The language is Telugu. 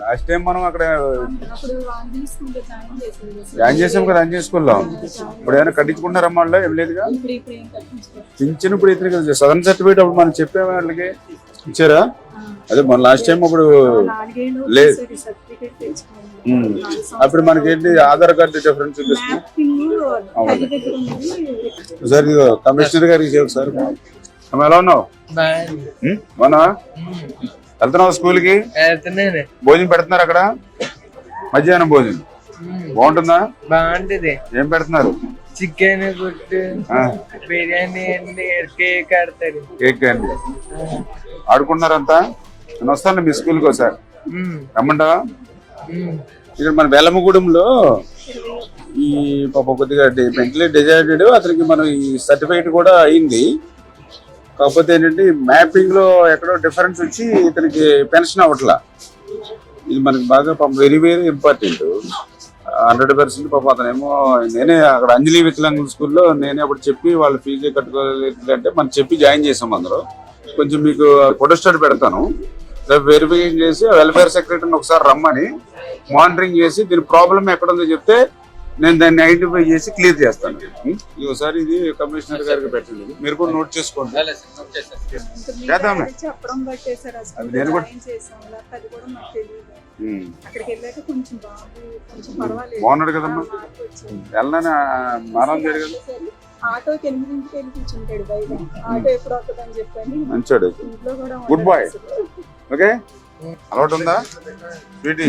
లాస్ట్ టైం మనం అక్కడ జాయిన్ కదా సార్. జాయిన్ చేసాం కదా అంజీ స్కూల్లో ఇప్పుడు ఏమైనా కట్టించుకుంటారమ్మా వాళ్ళు? ఏం లేదుగా? ఇప్పుడు. పింఛన్ ఇప్పుడు ఇతనికి సదరన్ సర్టిఫికేట్ అప్పుడు మనం చెప్పాము వాళ్ళకి? ఇచ్చారా? అదే మన లాస్ట్ టైం అప్పుడు లేదు. అప్పుడు మనకి ఏంటి ఆధార్ కార్డు డిఫరెన్స్ చూపిస్తుంది ఇదిగో కమిషనర్ గారికి ఇచ్చేది సార్. ఎలా ఉన్నావు? అవునా వెళ్తున్నావు స్కూల్కి? వెళ్తున్నాను భోజనం పెడుతున్నారు అక్కడ? మధ్యాహ్నం భోజనం. బాగుంటుందా? బాగుంటది. ఏం పెడుతున్నారు? చికెన్ గుడ్డు ఆ, బిర్యానీ అండి కేక్ ఆడతారు కేక్ అండి. ఆడుకుంటున్నారంతా? నేను వస్తాను మీ స్కూల్కి ఒకసారి. మ్మ్. రమ్మంటావా? మ్మ్. ఇక్కడ మన బెల్లమ్మగూడెంలో ఈ పాప కొద్దిగా మెంటలీ డిజైర్డెడ్ అతనికి మనం ఈ సర్టిఫికేట్ కూడా అయింది. కాకపోతే ఏంటంటే మ్యాపింగ్లో ఎక్కడో డిఫరెన్స్ వచ్చి ఇతనికి పెన్షన్ అవ్వట్లా. ఇది మనకి బాగా very very important hundred percent పాపం అతనేమో నేనే అక్కడ అంజలి వికలాంగుల స్కూల్లో నేనే అప్పుడు చెప్పి వాళ్ళ ఫీజు కట్టుకోలేదు అంటే మనం చెప్పి జాయిన్ చేసాం అందులో కొంచెం మీకు ఫోటోస్టాట్ పెడతాను. రేపు వెరిఫికేషన్ చేసి వెల్ఫేర్ సెక్రటరీని ఒకసారి రమ్మని మానిటరింగ్ చేసి దీని ప్రాబ్లం ఎక్కడ ఉందో చెప్తే నేను దాన్ని ఐడెంటిఫై చేసి క్లియర్ చేస్తాను? ఈ ఒకసారి ఇది కమిషనర్ గారికి పెట్టండి. మీరు కూడా నోట్ చేసుకోండి. అది నేను కూడా- జాయిన్ చేసాం లేకపోతే అది కూడా మాకు తెలియదు. ఉం. అక్కడికి వెళ్ళాక కొంచెం బాబు కొంచెం పర్వాలేదు. బాగున్నాడు కదమ్మా. వెళ్ళనని మారం జరిగింది ఆటోకి ఎనిమిదింటికి వెళ్ళి కూర్చుంటాడు బయట. ఆటో ఎప్పుడు వస్తుందని చెప్పని. మంచోడు ఇంట్లో కూడా Good boy. ఉండడు అసలు. ఓకే? అలవాటు ఉందా? స్వీటీ.